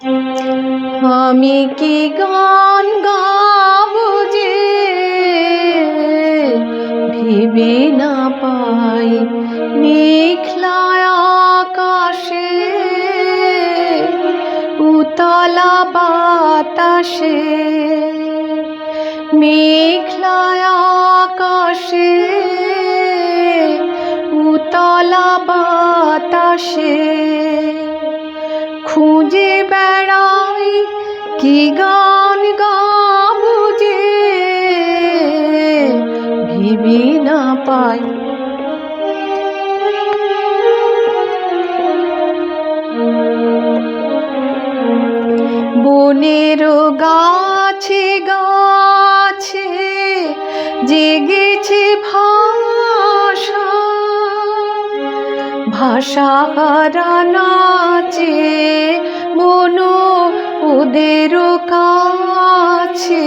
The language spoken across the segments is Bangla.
আমি কি গান গাবো যে ভেবে না পাই? আকাশে, উতলা বাতাসে মেঘলায় আকাশে, উতলা বাতাসে। খুঁজে কি গান গাবো যে ভেবে না পাই। বনের গাছে গাছে জেগেছে ভাষা ভাষা হারা নাচে মনো ওদের কাছে।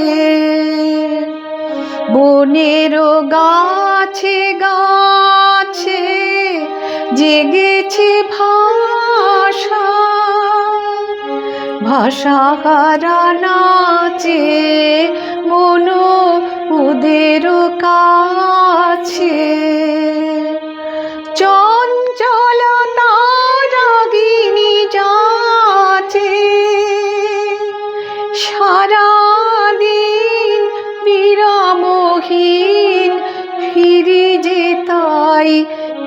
বনের গাছে গাছে জেগেছে ভাষা। ভাষা নাচে মনো ওদের কাছে।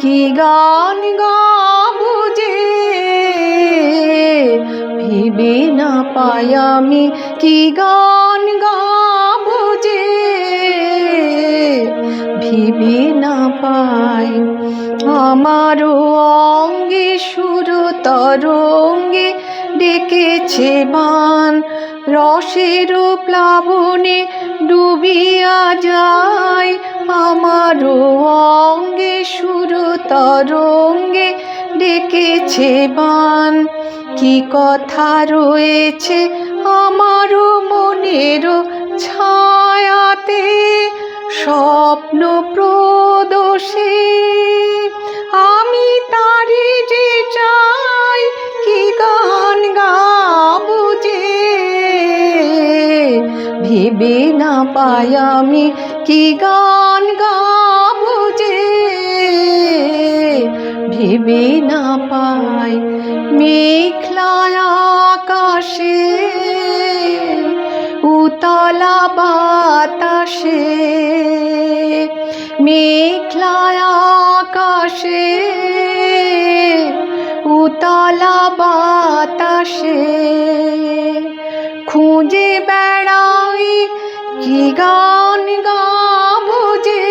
কি গান গাবো যে? ভেবে না পাই আমি কি গান গাবো যে? ভেবে না পাই আমারও অঙ্গে সুর তরঙ্গে ডেকেছে বান রসের প্লাবনে ডুবিয়া যায় আমার অঙ্গে সুর তরঙ্গে ডেকেছে বান। কি কথা রয়েছে আমারও মনেরও ছায়াতে ভেবে না পাই আমি কি গান গাবো যে? ভেবে না পাই মেঘলায় আকাশে, উতলা বাতাসে। মেঘলায় আকাশে, উতলা বাতাসে। খুঁজে কি গান গাবো যে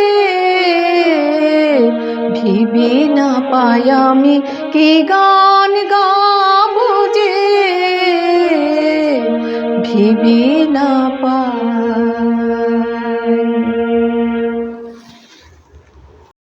ভিবি না পাই আমি কি গান গাবো যে ভিবি না পাই।